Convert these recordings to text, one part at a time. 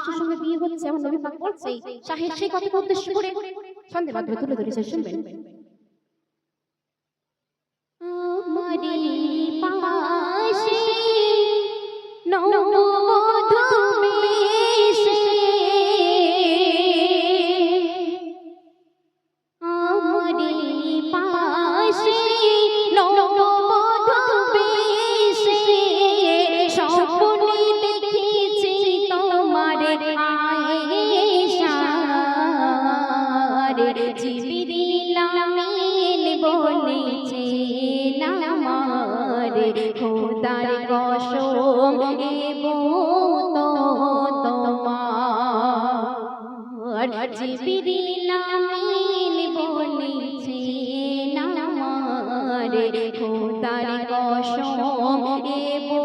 আয়েশার সঙ্গে বিয়ে হচ্ছে আমার নবী পাক বলছে শাহেদ সেই কথাকে উদ্দেশ্য করে সন্দেহ মাধ্যমে তুলে ধরেছে শুনবেন খোদার কসম তোমার। জিবরিল আমিন বলেছে আমার খোদার কসম এবো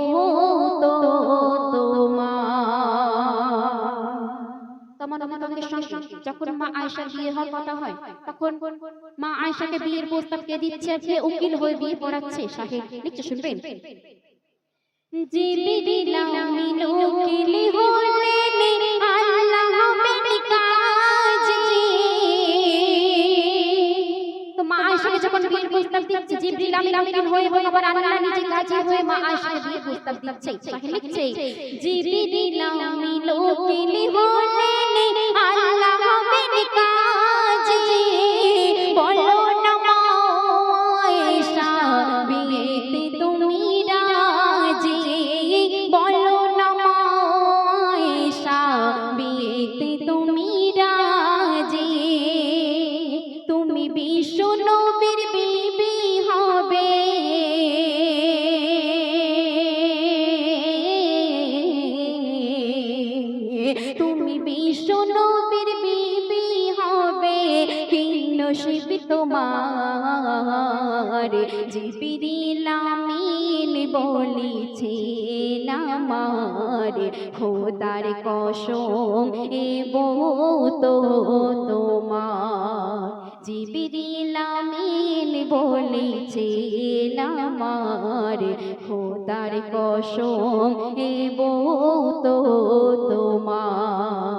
তোমার সঙ্গে যখন মা আয়েশার বিয়ে হওয়ার কথা হয় তখন মা আয়েশাকে বিয়ের প্রস্তাব কে দিচ্ছে যে উকিল হয়ে বিয়ে পড়াচ্ছে সাহেব। লিখছে শুনবেন? জিবিরিল আমিন উকিল হলেন আল্লাহ হবেন কাজী। তো মা আয়েশাকে যখন বিয়ের প্রস্তাব দিচ্ছে জিবরিল আমিন উকিল হয়ে এবং আবার আল্লাহ নিজে কাজী হয়ে মা আয়েশাকে বিয়ের প্রস্তাব দিচ্ছে লিখছে জিবরিল আমিন উকিল হলেন তুমি বিশ্ব নবীর বিবি হবে। তুমি বিশ্ব নবীর বিবি হবে কি নসিব তোমার। জিবিরিল আমিন বলিছে আমার খোদার কসম এবো তো তোমার। জিবিরিল আমিন বলিছে আমার খোদার কসম এবো তো তোমার